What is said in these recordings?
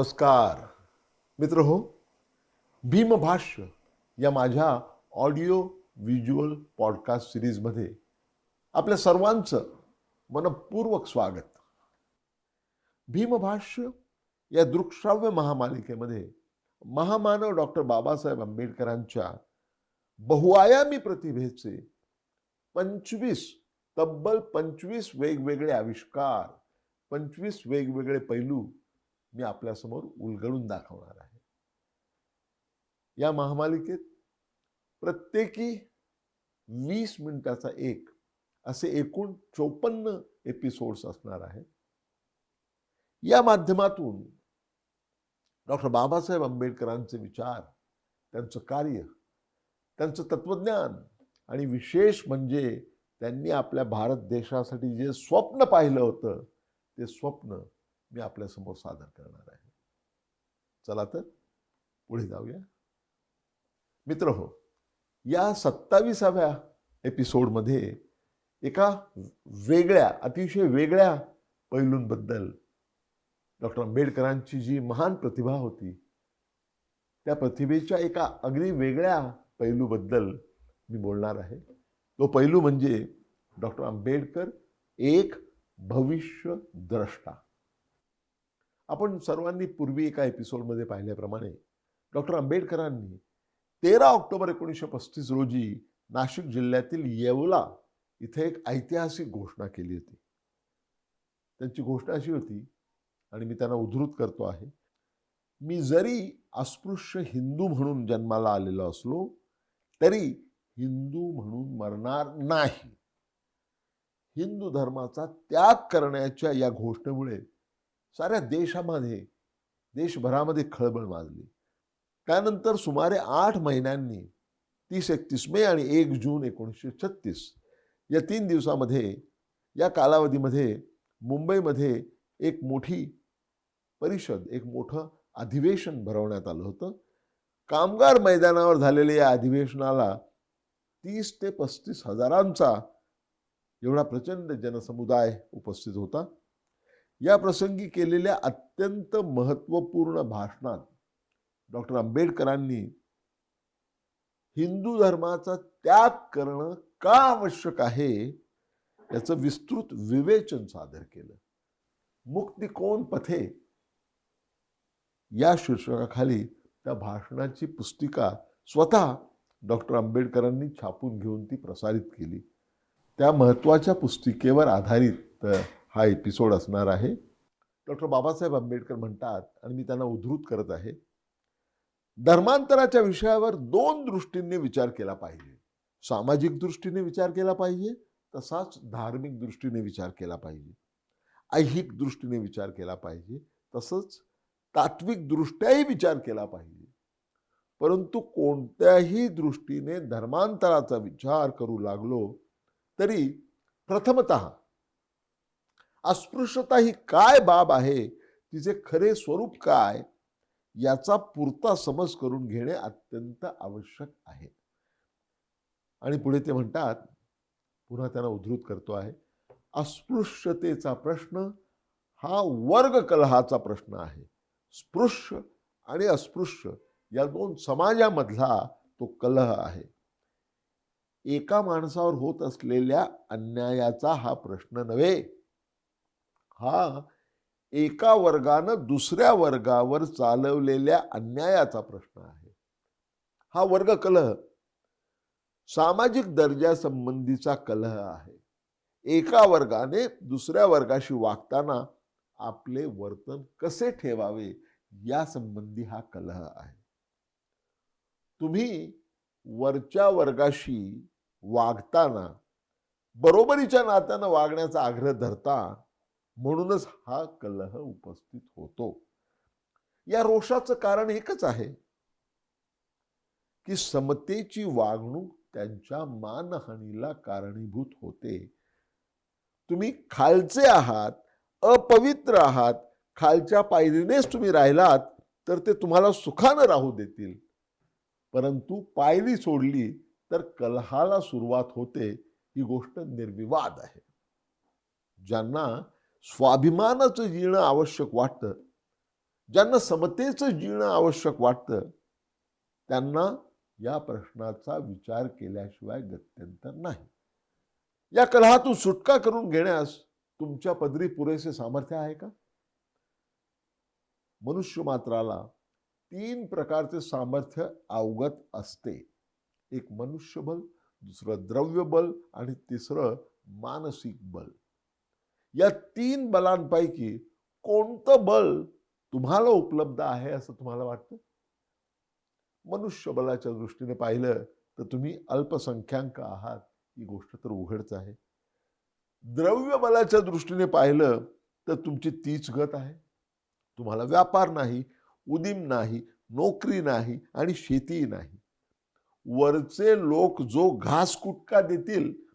नमस्कार. मित्र हो भीमभाष्य या माझ्या ऑडिओ व्हिज्युअल पॉडकास्ट सिरीजमध्ये आपल्या सर्वांचं मनपूर्वक स्वागत. भीमभाष्य या दृकश्राव्य महामालिकेमध्ये महामानव डॉक्टर बाबासाहेब आंबेडकरांच्या बहुआयामी प्रतिभेचे पंचवीस तब्बल पंचवीस वेगवेगळे आविष्कार पंचवीस वेगवेगळे पैलू मी आपल्यासमोर उलगडून दाखवणार आहे. या महामालिकेत प्रत्येकी वीस मिनिटाचा एक असे एकूण चोपन्न एपिसोड्स असणार आहेत. या माध्यमातून डॉक्टर बाबासाहेब आंबेडकरांचे विचार त्यांचं कार्य त्यांचं तत्वज्ञान आणि विशेष म्हणजे त्यांनी आपल्या भारत देशासाठी जे स्वप्न पाहिलं होतं ते स्वप्न मी आपल्यासमोर सादर करणार आहे. चला तर पुढे जाऊया. मित्र हो या सत्ताविसाव्या एपिसोडमध्ये एका वेगळ्या अतिशय वेगळ्या पैलूंबद्दल डॉक्टर आंबेडकरांची जी महान प्रतिभा होती त्या प्रतिभेच्या एका अगदी वेगळ्या पैलूबद्दल मी बोलणार आहे. तो पैलू म्हणजे डॉक्टर आंबेडकर एक भविष्य द्रष्टा आपण सर्वांनी पूर्वी एका एपिसोडमध्ये पाहिल्याप्रमाणे डॉक्टर आंबेडकरांनी तेरा ऑक्टोबर एकोणीसशे पस्तीस रोजी नाशिक जिल्ह्यातील येवला इथे एक ऐतिहासिक घोषणा केली होती. त्यांची घोषणा अशी होती आणि मी त्यांना उद्धृत करतो आहे मी जरी अस्पृश्य हिंदू म्हणून जन्माला आलेलो असलो तरी हिंदू म्हणून मरणार नाही. हिंदू धर्माचा त्याग करण्याच्या या घोषणेमुळे साऱ्या देशामध्ये देशभरामध्ये खळबळ माजली. त्यानंतर सुमारे आठ महिन्यांनी तीस एकतीस मे आणि एक जून एकोणीसशे छत्तीस या तीन दिवसामध्ये या कालावधीमध्ये मुंबईमध्ये एक मोठी परिषद एक मोठं अधिवेशन भरवण्यात आलं होतं. कामगार मैदानावर झालेल्या या अधिवेशनाला तीस ते पस्तीस हजारांचा एवढा प्रचंड जनसमुदाय उपस्थित होता. या प्रसंगी केलेल्या अत्यंत महत्त्वपूर्ण भाषणात डॉक्टर आंबेडकरांनी हिंदू धर्माचा त्याग करणं का आवश्यक आहे याचं विस्तृत विवेचन सादर केलं. मुक्ती कोण पथे? या शीर्षकाखाली त्या भाषणाची पुस्तिका स्वतः डॉक्टर आंबेडकरांनी छापून घेऊन ती प्रसारित केली. त्या महत्त्वाच्या पुस्तिकेवर आधारित हा एपिसोड असणार आहे. डॉक्टर बाबासाहेब आंबेडकर म्हणतात आणि मी त्यांना उद्धृत करत आहे धर्मांतराच्या विषयावर दोन दृष्टींनी विचार केला पाहिजे. सामाजिक दृष्टीने विचार केला पाहिजे तसाच धार्मिक दृष्टीने विचार केला पाहिजे. ऐहिक दृष्टीने विचार केला पाहिजे तसंच तात्विक दृष्ट्याही विचार केला पाहिजे. परंतु कोणत्याही दृष्टीने धर्मांतराचा विचार करू लागलो तरी प्रथमत अस्पृश्यता ही काय बाब आहे? तिचे खरे स्वरूप काय? याचा पुरता समज करून घेणे अत्यंत आवश्यक आहे. आणि पुढे ते म्हणतात पुन्हा त्यांना उद्धृत करतो आहे अस्पृश्यतेचा प्रश्न हा वर्ग कलहाचा प्रश्न आहे. स्पृश्य आणि अस्पृश्य या दोन समाजामधला तो कलह आहे. एका माणसावर होत असलेल्या अन्यायाचा हा प्रश्न नव्हे. हा एका वर्गानं दुसऱ्या वर्गावर चालवलेल्या अन्यायाचा प्रश्न आहे. हा वर्ग कलह सामाजिक दर्जासंबंधीचा कलह आहे. एका वर्गाने दुसऱ्या वर्गाशी वागताना आपले वर्तन कसे ठेवावे या संबंधी हा कलह आहे. तुम्ही वरच्या वर्गाशी वागताना बरोबरीच्या नात्यानं वागण्याचा आग्रह धरता म्हणूनच हा कलह उपस्थित होतो. या रोषाचं कारण एकच आहे की समतेची वागणूक त्यांच्या मानहानीला कारणीभूत होते. तुम्ही खालचे आहात अपवित्र आहात खालच्या पायरीनेच तुम्ही राहिलात तर ते तुम्हाला सुखानं राहू देतील. परंतु पायरी सोडली तर कलहाला सुरुवात होते ही गोष्ट निर्विवाद आहे. ज्यांना स्वाभिमानाचं जिणं आवश्यक वाटतं. ज्यांना समतेचं जीणं आवश्यक वाटतं त्यांना या प्रश्नाचा विचार केल्याशिवाय गत्यंतर नाही. या कलहातून सुटका करून घेण्यास तुमच्या पदरी पुरेसे सामर्थ्य आहे का? मनुष्य मात्राला तीन प्रकारचे सामर्थ्य अवगत असते. एक मनुष्यबल दुसरं द्रव्यबल आणि तिसरं मानसिक बल. या तीन बलांपैकी कोणतं बल तुम्हाला उपलब्ध आहे असं तुम्हाला वाटतं? मनुष्यबलाच्या दृष्टीने पाहिलं तर तुम्ही अल्पसंख्याक आहात. ही गोष्ट तर उघडच आहे. द्रव्य बलाच्या दृष्टीने पाहिलं तर तुमची तीच गत आहे. तुम्हाला व्यापार नाही उदीम नाही नोकरी नाही आणि शेती नाही. वरचे लोक जो घास कुटका देतील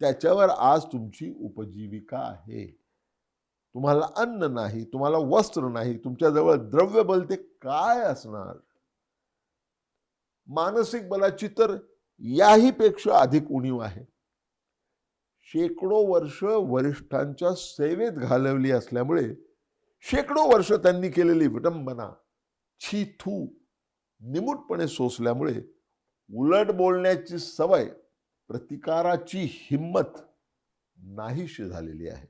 त्याच्यावर आज तुमची उपजीविका आहे. तुम्हाला अन्न नाही तुम्हाला वस्त्र नाही तुमच्याजवळ द्रव्य बल ते काय असणार? मानसिक बलाची तर याही पेक्षा अधिक उणीव आहे. शेकडो वर्ष वरिष्ठांच्या सेवेत घालवली असल्यामुळे शेकडो वर्ष त्यांनी केलेली विडंबना छी थू निमूटपणे सोसल्यामुळे उलट बोलण्याची सवय प्रतिकाराची हिंमत नाहीशी झालेली आहे.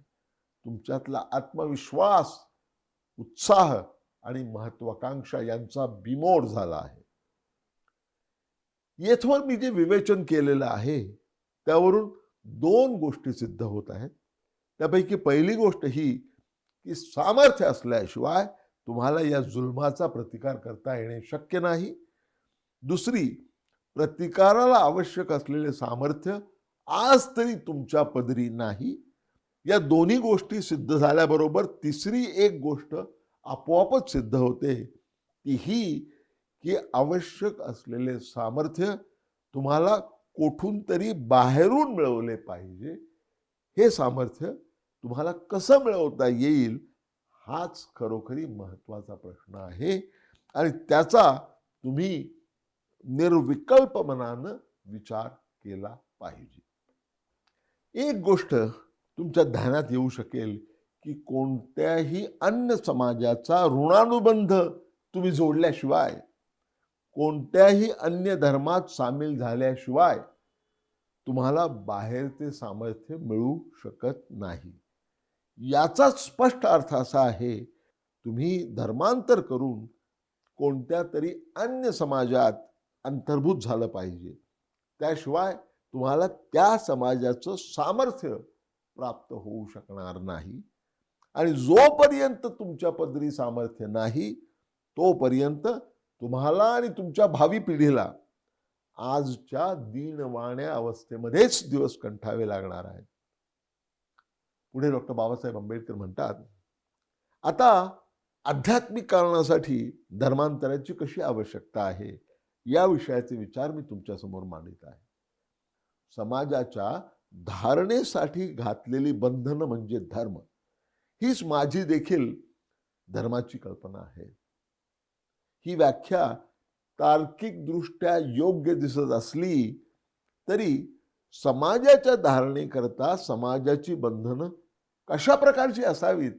तुमच्यातला आत्मविश्वास उत्साह आणि महत्वाकांक्षा यांचा बिमोड झाला आहे. येथवर मी जे विवेचन केलेलं आहे त्यावरून दोन गोष्टी सिद्ध होत आहेत. त्यापैकी पहिली गोष्ट ही की सामर्थ्य असल्याशिवाय तुम्हाला या जुलमाचा प्रतिकार करता येणे शक्य नाही. दुसरी प्रतिकाराला आवश्यक असलेले सामर्थ्य आज तरी तुमच्या पदरी नाही. या दोन्ही गोष्टी सिद्ध झाल्याबरोबर तिसरी एक गोष्ट आपोआपच सिद्ध होते. ती ही की आवश्यक असलेले सामर्थ्य तुम्हाला कोठून तरी बाहेरून मिळवले पाहिजे. हे सामर्थ्य तुम्हाला कसं मिळवता येईल हाच खरोखरी महत्त्वाचा प्रश्न आहे. आणि त्याचा तुम्ही निर्विकल्प मनानं विचार केला पाहिजे. एक गोष्ट तुमच्या ध्यानात येऊ शकेल की कोणत्याही अन्य समाजाचा ऋणानुबंध तुम्ही जोडल्याशिवाय कोणत्याही अन्य धर्मात सामील झाल्याशिवाय तुम्हाला बाहेरचे सामर्थ्य मिळू शकत नाही. याचा स्पष्ट अर्थ असा आहे तुम्ही धर्मांतर करून कोणत्या तरी अन्य समाजात अंतर्भूत झालं पाहिजे. त्याशिवाय तुम्हाला त्या समाजाचं सामर्थ्य प्राप्त होऊ शकणार नाही. आणि जोपर्यंत तुमच्या पदरी सामर्थ्य नाही तोपर्यंत तुम्हाला आणि तुमच्या भावी पिढीला आजच्या दीनवाण्या अवस्थेमध्येच दिवस कंठावे लागणार आहेत. पुढे डॉक्टर बाबासाहेब आंबेडकर म्हणतात आता आध्यात्मिक कारणासाठी धर्मांतराची कशी आवश्यकता आहे? या विषयाचे विचार मी तुमच्यासमोर मांडित आहे. समाजाच्या धारणेसाठी घातलेली बंधनं म्हणजे धर्म. हीच माझी देखील धर्माची कल्पना आहे. ही व्याख्या तार्किकदृष्ट्या योग्य दिसत असली तरी समाजाच्या धारणेकरता समाजाची बंधनं कशा प्रकारची असावीत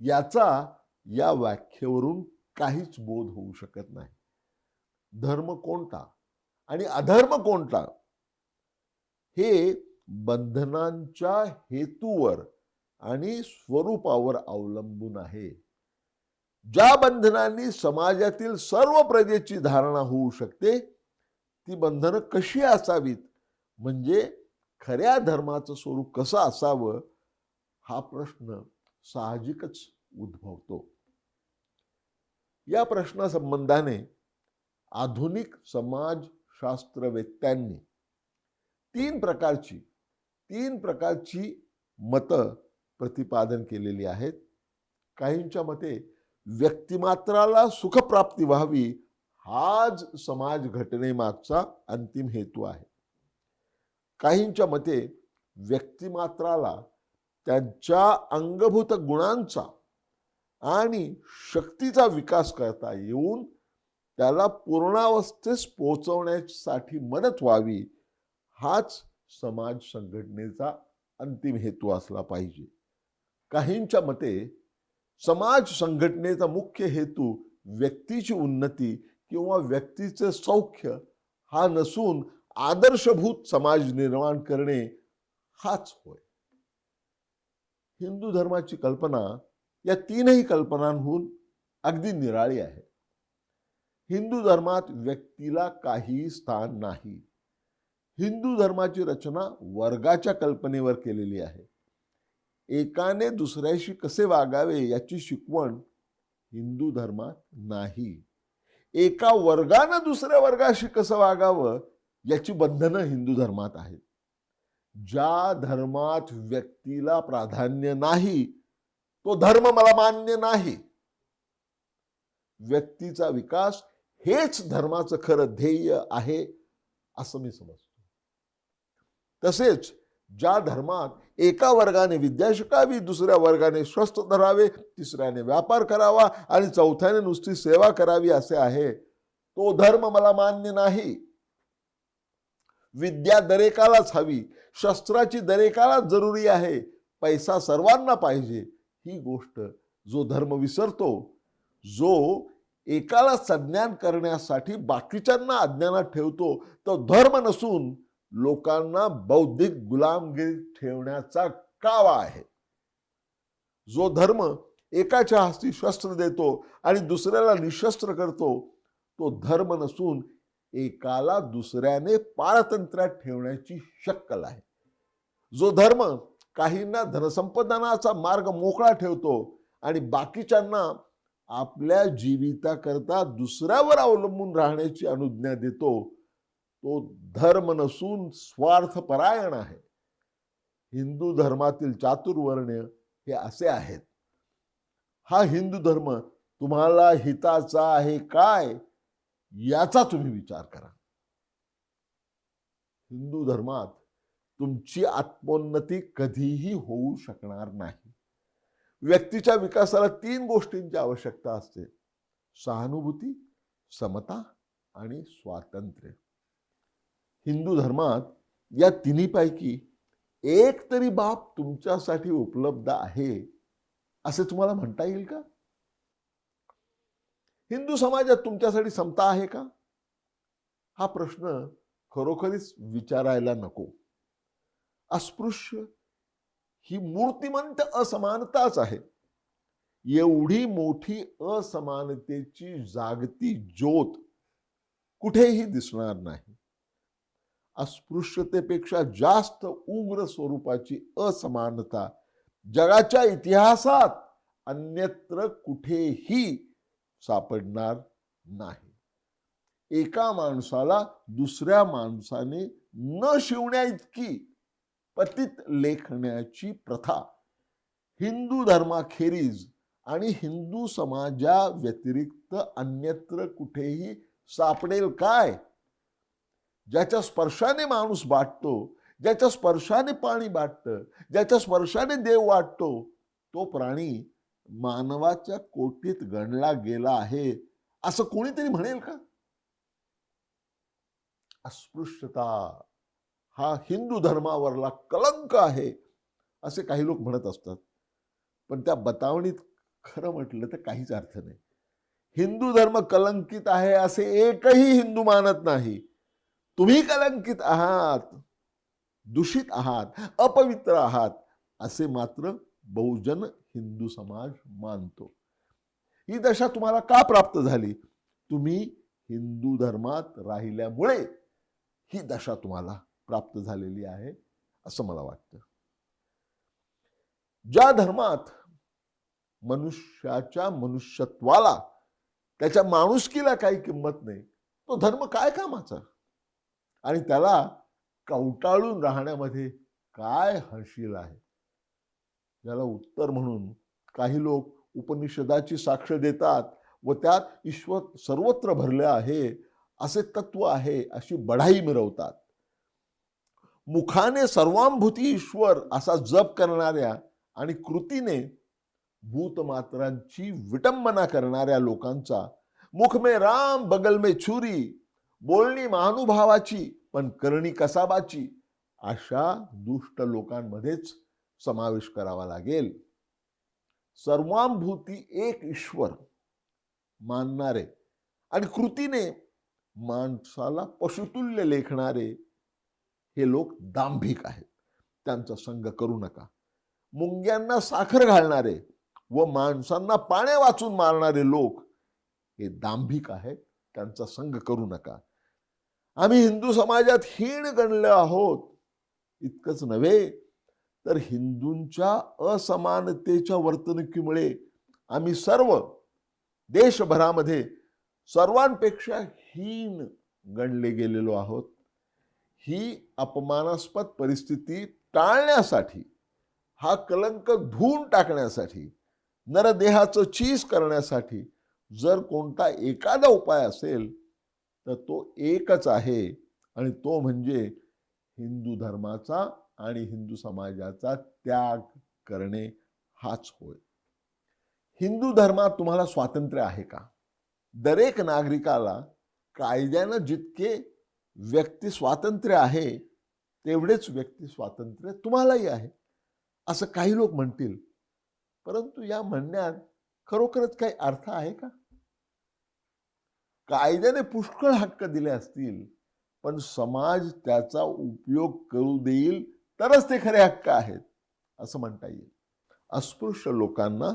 याचा या व्याख्येवरून काहीच बोध होऊ शकत नाही. धर्म कोणता आणि अधर्म कोणता? हे बंधनांच्या हेतूवर आणि स्वरूपावर अवलंबून आहे. ज्या बंधनांनी समाजातील सर्व प्रजेची धारणा होऊ शकते ती बंधनं कशी असावीत? म्हणजे खऱ्या धर्माचं स्वरूप कसं असावं? हा प्रश्न साहजिकच उद्भवतो. या प्रश्नासंबंधाने आधुनिक समाजशास्त्रवेत्यांनी तीन प्रकारची तीन प्रकारची मतं प्रतिपादन केलेली आहेत. काहींच्या मते व्यक्तिमात्राला सुखप्राप्ती व्हावी हाच समाज घटनेमागचा अंतिम हेतू आहे. काहींच्या मते व्यक्तिमात्राला त्यांच्या अंगभूत गुणांचा आणि शक्तीचा विकास करता येऊन त्याला पूर्णावस्थेस पोहोचवण्यासाठी मदत व्हावी हाच समाज संघटनेचा अंतिम हेतू असला पाहिजे. काहींच्या मते समाज संघटनेचा मुख्य हेतू व्यक्तीची उन्नती किंवा व्यक्तीचे सौख्य हा नसून आदर्शभूत समाज निर्माण करणे हाच होय. हिंदू धर्माची कल्पना या तीनही कल्पनांहून अगदी निराळी आहे. हिंदू धर्मात व्यक्तीला काही स्थान नाही. हिंदू धर्माची रचना वर्गाच्या कल्पनेवर केलेली आहे. एकाने दुसऱ्याशी कसे वागावे याची शिकवण हिंदू धर्मात नाही. एका वर्गानं दुसऱ्या वर्गाशी कसं वागावं याची बंधनं हिंदू धर्मात आहेत. ज्या धर्मात व्यक्तीला प्राधान्य नाही तो धर्म मला मान्य नाही. व्यक्तीचा विकास हेच धर्माचं खरं ध्येय आहे असं मी समजतो. तसेच ज्या धर्मात एका वर्गाने विद्या शिकावी दुसऱ्या वर्गाने स्वस्थ धरावे तिसऱ्याने व्यापार करावा आणि चौथ्याने नुसती सेवा करावी असे आहे तो धर्म मला मान्य नाही. विद्या दरेकालाच हवी शस्त्राची दरेकालाच जरुरी आहे पैसा सर्वांना पाहिजे ही गोष्ट जो धर्म विसरतो जो एकाला संज्ञान करण्यासाठी बाकीच्यांना अज्ञानात ठेवतो तो धर्म नसून लोकांना बौद्धिक गुलामगिरी ठेवण्याचा कावा आहे. जो धर्म एकाच्या हस्ती शस्त्र देतो आणि दुसऱ्याला निशस्त्र करतो तो धर्म नसून एकाला दुसऱ्याने पारतंत्र्यात ठेवण्याची शक्कल आहे. जो धर्म काहींना धनसंपादनाचा मार्ग मोकळा ठेवतो आणि बाकीच्यांना आपल्या जीविताकरता दुसऱ्यावर अवलंबून राहण्याची अनुज्ञा देतो तो धर्म नसून स्वार्थपरायण आहे. हिंदू धर्मातील चातुर्वर्ण्य हे असे आहेत. हा हिंदू धर्म तुम्हाला हिताचा आहे काय याचा तुम्ही विचार करा. हिंदू धर्मात तुमची आत्मोन्नती कधीही होऊ शकणार नाही. व्यक्तीच्या विकासाला तीन गोष्टींची आवश्यकता असते. सहानुभूती समता आणि स्वातंत्र्य. हिंदू धर्मात या तिन्हीपैकी एक तरी बाब तुमच्यासाठी उपलब्ध आहे असे तुम्हाला म्हणता येईल का? हिंदू समाजात तुमच्यासाठी समता आहे का? हा प्रश्न खरोखरीच विचारायला नको. अस्पृश्य ही मूर्तिमंत असमानताच आहे. एवढी मोठी असमानतेची जागती ज्योत कुठेही दिसणार नाही. अस्पृश्यतेपेक्षा जास्त उग्र स्वरूपाची असमानता जगाच्या इतिहासात अन्यत्र कुठेही सापडणार नाही. एका माणसाला दुसऱ्या माणसाने न शिवण्या इतकी पतित लेखण्याची प्रथा. हिंदू धर्माखेरीज आणि हिंदू समाजा व्यतिरिक्त अन्यत्र कुठेही सापडेल काय? ज्याच्या स्पर्शाने माणूस वाटतो ज्याच्या स्पर्शाने पाणी वाटतं ज्याच्या स्पर्शाने देव वाटतो तो प्राणी मानवाच्या कोटीत गणला गेला आहे असं कोणीतरी म्हणेल का? अस्पृश्यता. हा हिंदू धर्मावरला कलंक आहे असे काही लोक म्हणत असतात. पण त्या बतावणीत खरं म्हटलं तर काहीच अर्थ नाही. हिंदू धर्म कलंकित आहे असे एकही हिंदू मानत नाही. तुम्ही कलंकित आहात दूषित आहात अपवित्र आहात असे मात्र बहुजन हिंदू समाज मानतो. ही दशा तुम्हाला का प्राप्त झाली? तुम्ही हिंदू धर्मात राहिल्यामुळे ही दशा तुम्हाला प्राप्त झालेली आहे असं मला वाटतं. ज्या धर्मात मनुष्याच्या मनुष्यत्वाला त्याच्या माणुसकीला काही किंमत नाही तो धर्म काय कामाचा? आणि त्याला कवटाळून राहण्यामध्ये काय हशील आहे? याला उत्तर म्हणून काही लोक उपनिषदाची साक्ष देतात व त्यात ईश्वर सर्वत्र भरले आहे असे तत्व आहे अशी बढाई मिरवतात. मुखाने सर्वांभूती ईश्वर असा जप करणाऱ्या आणि कृतीने भूतमात्रांची विटंबना करणाऱ्या लोकांचा मुख मे राम बगल मे छुरी बोलणी महानुभावाची पण करणी कसाबाची अशा दुष्ट लोकांमध्येच समावेश करावा लागेल. सर्वांभूती एक ईश्वर मानणारे आणि कृतीने माणसाला पशुतुल्य लेखणारे हे लोक दांभिक आहेत. त्यांचा संग करू नका. मुंग्यांना साखर घालणारे व माणसांना पाण्या वाचून मारणारे लोक हे दांभिक आहेत. त्यांचा संग करू नका. आम्ही हिंदू समाजात हीण गणले आहोत. इतकंच नव्हे तर हिंदूंच्या असमानतेच्या वर्तणुकीमुळे आम्ही सर्व देशभरामध्ये सर्वांपेक्षा हीन गणले गेलेलो आहोत. ही अपमानास्पद परिस्थिती टाळण्यासाठी हा कलंक धुवून टाकण्यासाठी नरदेहाचं चीज करण्यासाठी जर कोणता एखादा उपाय असेल तर तो एकच आहे आणि तो म्हणजे हिंदू धर्माचा आणि हिंदू समाजाचा त्याग करणे हाच होय. हिंदू धर्मात तुम्हाला स्वातंत्र्य आहे का? दरेक नागरिकाला कायद्यानं जितके व्यक्ती स्वातंत्र्य आहे तेवढेच व्यक्ती स्वातंत्र्य तुम्हालाही आहे. असं काही लोक म्हणतील. परंतु या म्हणण्यात खरोखरच काही अर्थ आहे का? कायद्याने पुष्कळ हक्क दिले असतील पण समाज त्याचा उपयोग करू देईल तरच ते खरे हक्क आहेत असं म्हणता येईल. अस्पृश्य लोकांना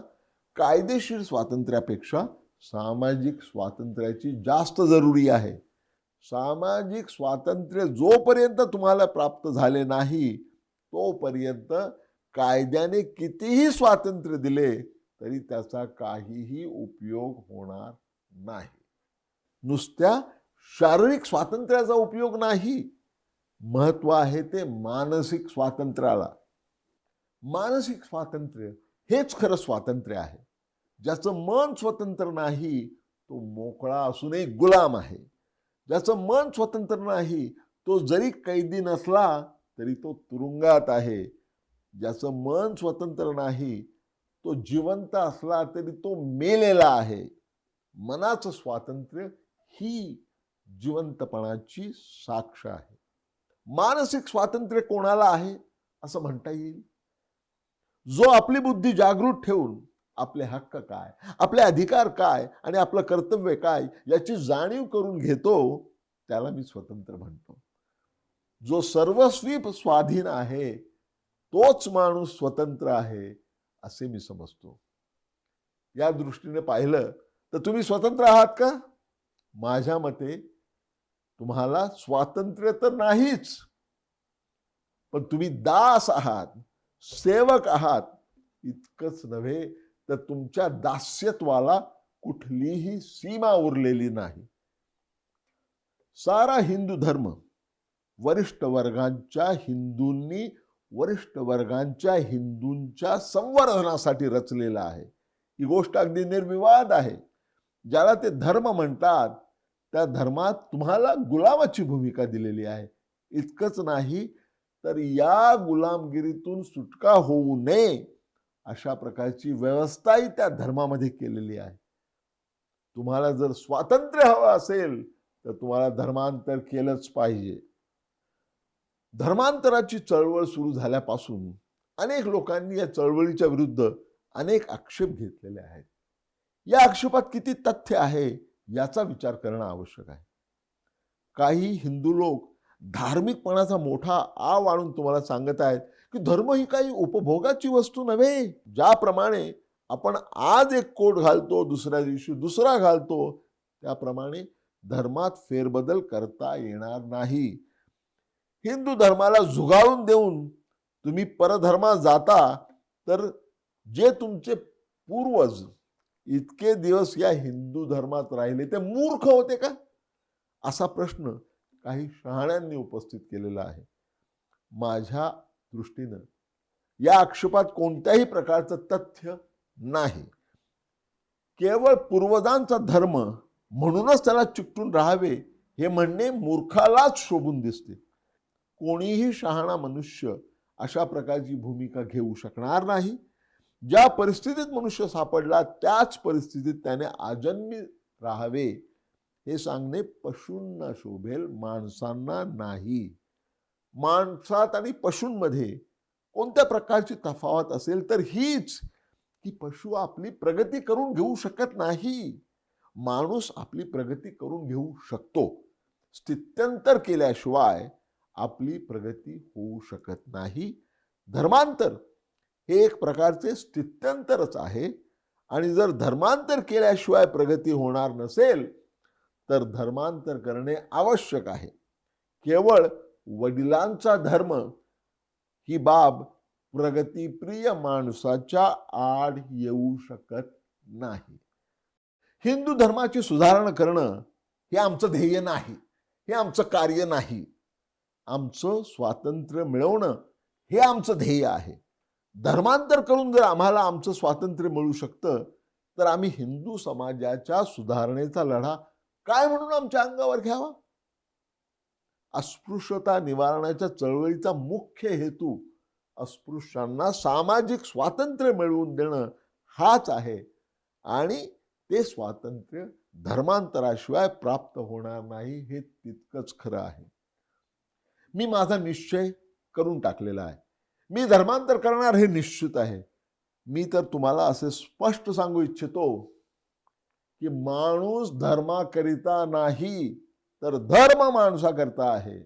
कायदेशीर स्वातंत्र्यापेक्षा सामाजिक स्वातंत्र्याची जास्त जरुरी आहे. सामाजिक स्वातंत्र्य जोपर्यंत तुम्हाला प्राप्त झाले नाही तोपर्यंत कायद्याने कितीही स्वातंत्र्य दिले तरी त्याचा काहीही उपयोग होणार नाही. नुसत्या शारीरिक स्वातंत्र्याचा उपयोग नाही. महत्त्व आहे ते मानसिक स्वातंत्र्याला. मानसिक स्वातंत्र्य हेच खरं स्वातंत्र्य आहे. ज्याचं मन स्वतंत्र नाही तो मोकळा असूनही गुलाम आहे. ज्याचं मन स्वतंत्र नाही तो जरी कैदी नसला तरी तो तुरुंगात आहे. ज्याचं मन स्वतंत्र नाही तो जिवंत असला तरी तो मेलेला आहे. मनाचं स्वातंत्र्य ही जिवंतपणाची साक्ष आहे. मानसिक स्वातंत्र्य कोणाला आहे असं म्हणता येईल? जो आपली बुद्धी जागृत ठेवून आपले हक्क काय? आपले अधिकार काय? आणि आपलं कर्तव्य काय? याची जाणीव करून घेतो त्याला मी स्वतंत्र म्हणतो. जो सर्वस्वी स्वाधीन आहे तोच माणूस स्वतंत्र आहे असे मी समजतो. या दृष्टीने पाहिलं तर तुम्ही स्वतंत्र आहात का? माझ्या मते तुम्हाला स्वातंत्र्य तर नाहीच पण तुम्ही दास आहात सेवक आहात इतकंच नव्हे तर तुमच्या दास्यत्वाला कुठलीही सीमा उरलेली नाही. सारा हिंदू धर्म वरिष्ठ वर्गांच्या हिंदूंनी वरिष्ठ वर्गांच्या हिंदूंच्या संवर्धनासाठी रचलेला आहे. ही गोष्ट अगदी निर्विवाद आहे. ज्याला ते धर्म म्हणतात त्या धर्मात तुम्हाला गुलामाची भूमिका दिलेली आहे. इतकंच नाही तर या गुलामगिरीतून सुटका होऊ नये अशा प्रकारची व्यवस्थाही त्या धर्मामध्ये केलेली आहे. तुम्हाला जर स्वातंत्र्य हवं असेल तर तुम्हाला धर्मांतर केलंच पाहिजे. धर्मांतराची चळवळ सुरू झाल्यापासून अनेक लोकांनी या चळवळीच्या विरुद्ध अनेक आक्षेप घेतलेले आहेत. या आक्षेपात किती तथ्य आहे याचा विचार करणं आवश्यक आहे. काही हिंदू लोक धार्मिकपणाचा मोठा आव आणून तुम्हाला सांगत आहेत की धर्म ही काही उपभोगाची वस्तू नव्हे. ज्याप्रमाणे आपण आज एक कोट घालतो दुसऱ्या दिवशी दुसरा घालतो त्याप्रमाणे धर्मात फेरबदल करता येणार नाही. हिंदू धर्माला झुगाळून देऊन तुम्ही परधर्मात जाता तर जे तुमचे पूर्वज इतके दिवस या हिंदू धर्मात राहिले ते मूर्ख होते का? असा प्रश्न काही शहाण्यांनी उपस्थित केलेला आहे. माझ्या दृष्टीनं या आक्षेपात कोणत्याही प्रकारचं तथ्य नाही. केवळ पूर्वजांचा धर्म म्हणूनच त्याला चिकटून राहावे हे म्हणणे मूर्खालाच शोभून दिसते. कोणीही शहाणा मनुष्य अशा प्रकारची भूमिका घेऊ शकणार नाही. ज्या परिस्थितीत मनुष्य सापडला त्याच परिस्थितीत त्याने आजन्मी राहावे. हे सांगणे पशूंना शोभेल माणसांना नाही. माणसात आणि पशूंमध्ये कोणत्या प्रकारची तफावत असेल तर हीच की पशु आपली प्रगती करून घेऊ शकत नाही. माणूस आपली प्रगती करून घेऊ शकतो. स्थित्यंतर केल्याशिवाय आपली प्रगती होऊ शकत नाही. धर्मांतर हे एक प्रकारचे स्थित्यंतरच आहे. आणि जर धर्मांतर केल्याशिवाय प्रगती होणार नसेल तर धर्मांतर करणे आवश्यक आहे. केवळ वडिलांचा धर्म ही बाब प्रगतीप्रिय माणसाच्या आड येऊ शकत नाही. हिंदू धर्माची सुधारणा करणं हे आमचं ध्येय नाही हे आमचं कार्य नाही. आमचं स्वातंत्र्य मिळवणं हे आमचं ध्येय आहे. धर्मांतर करून जर आम्हाला आमचं स्वातंत्र्य मिळू शकतं तर आम्ही हिंदू समाजाच्या सुधारणेचा लढा काय म्हणून आमच्या अंगावर घ्यावा? अस्पृश्यता निवारणाच्या चळवळीचा मुख्य हेतू अस्पृश्यांना सामाजिक स्वातंत्र्य मिळवून देणं हाच आहे आणि ते स्वातंत्र्य धर्मांतराशिवाय प्राप्त होणार नाही हे तितकंच खरं आहे. मी माझा निश्चय करून टाकलेला आहे. मी धर्मांतर करणार हे निश्चित आहे. मी तर तुम्हाला असे स्पष्ट सांगू इच्छितो की माणूस धर्माकरिता नाही तर धर्म माणसाकरता आहे.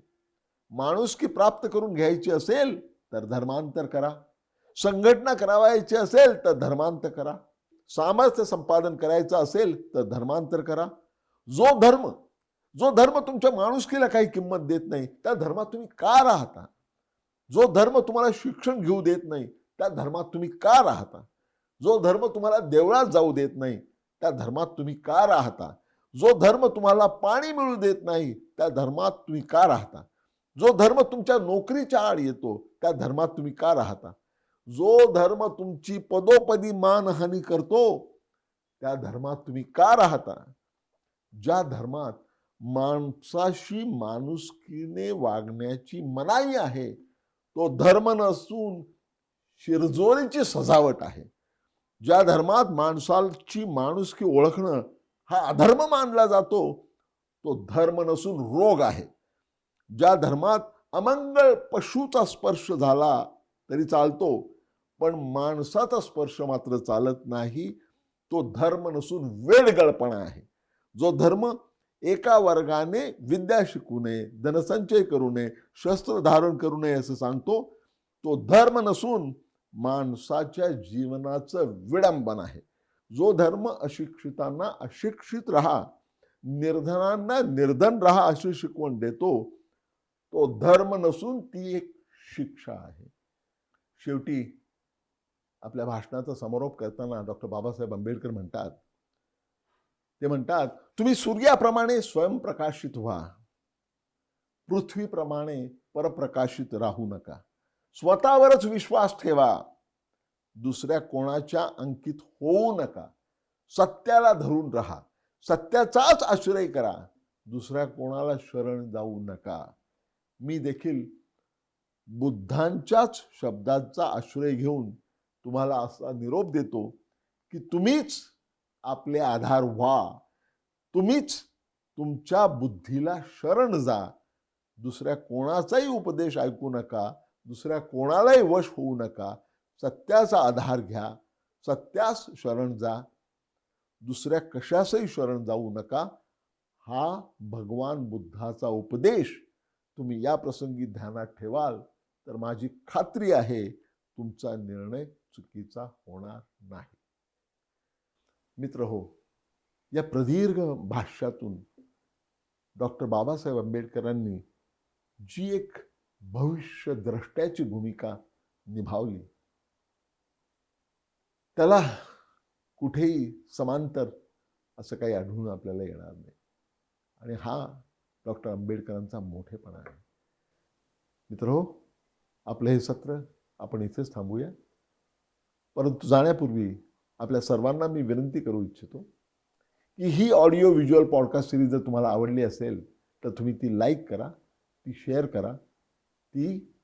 माणुसकी प्राप्त करून घ्यायची असेल तर धर्मांतर करा. संघटना करावायची असेल तर धर्मांतर करा. सामर्थ्य संपादन करायचं असेल तर धर्मांतर करा. जो धर्म जो धर्म तुमच्या माणुसकीला काही किंमत देत नाही त्या धर्मात तुम्ही का राहता? जो धर्म तुम्हाला शिक्षण घेऊ देत नाही त्या धर्मात तुम्ही का राहता? जो धर्म तुम्हाला देवळात जाऊ देत नाही त्या धर्मात तुम्ही का राहता? जो धर्म तुम्हाला पाणी मिळू देत नाही त्या धर्मात तुम्ही का राहता? जो धर्म तुमच्या नोकरीच्या आड येतो त्या धर्मात तुम्ही का राहता? जो धर्म तुमची पदोपदी मानहानी करतो त्या धर्मात तुम्ही का राहता? ज्या धर्मात माणसाशी माणुसकीने वागण्याची मनाई आहे तो धर्म नसून शिरजोरीची सजावट आहे. ज्या धर्मात माणसाची माणुसकी ओळखणं हा अधर्म मानला जातो तो धर्म नसून रोग आहे. ज्या धर्मात अमंगळ पशुचा स्पर्श झाला तरी चालतो पण माणसाचा स्पर्श मात्र चालत नाही तो धर्म नसून वेडगळपणा आहे. जो धर्म एका वर्गाने विद्या शिकू नये धनसंचय करू नये शस्त्र धारण करू नये असं सांगतो तो धर्म नसून माणसाच्या जीवनाचं विडंबन आहे. जो धर्म अशिक्षितांना अशिक्षित राहा निर्धनांना निर्धन राहा अशी शिकवण देतो तो धर्म नसून ती एक शिक्षा आहे. शेवटी आपल्या भाषणाचा समारोप करताना डॉक्टर बाबासाहेब आंबेडकर म्हणतात ते म्हणतात तुम्ही सूर्याप्रमाणे स्वयंप्रकाशित व्हा. पृथ्वीप्रमाणे परप्रकाशित राहू नका. स्वतःवरच विश्वास ठेवा. दुसऱ्या कोणाच्या अंकित होऊ नका. सत्याला धरून राहा. सत्याचाच आश्रय करा. दुसऱ्या कोणाला शरण जाऊ नका. मी देखील बुद्धांच्याच शब्दांचा आश्रय घेऊन तुम्हाला असा निरोप देतो की तुम्हीच आपले आधार व्हा. तुम्हीच तुमच्या बुद्धीला शरण जा. दुसऱ्या कोणाचाही उपदेश ऐकू नका. दुसऱ्या कोणालाही वश होऊ नका. सत्याचा आधार घ्या. सत्यास शरण जा. दुसऱ्या कशासही शरण जाऊ नका. हा भगवान बुद्धाचा उपदेश तुम्ही या प्रसंगी ध्यानात ठेवाल. तर माझी खात्री आहे तुमचा निर्णय चुकीचा होणार नाही. मित्र हो या प्रदीर्घ भाष्यातून डॉक्टर बाबासाहेब आंबेडकरांनी जी एक भविष्यद्रष्ट्याची भूमिका निभावली. त्याला कुठेही समांतर असं काही आढळून आपल्याला येणार नाही. आणि हा डॉक्टर आंबेडकरांचा मोठेपणा आहे. मित्र हो आपलं हे सत्र आपण इथेच थांबूया. परंतु जाण्यापूर्वी आपल्या सर्वांना मी विनंती करू इच्छितो की ही ऑडिओ व्हिज्युअल पॉडकास्ट सिरीज जर तुम्हाला आवडली असेल तर तुम्ही ती लाईक करा ती शेअर करा ती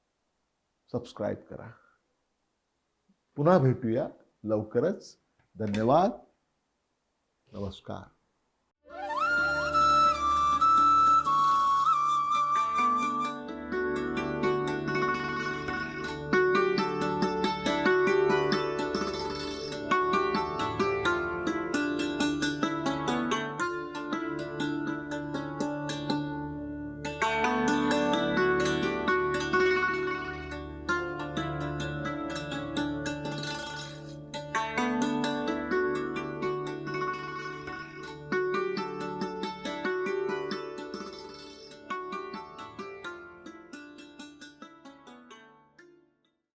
सबस्क्राईब करा. पुन्हा भेटूया लवकरच. धन्यवाद. नमस्कार.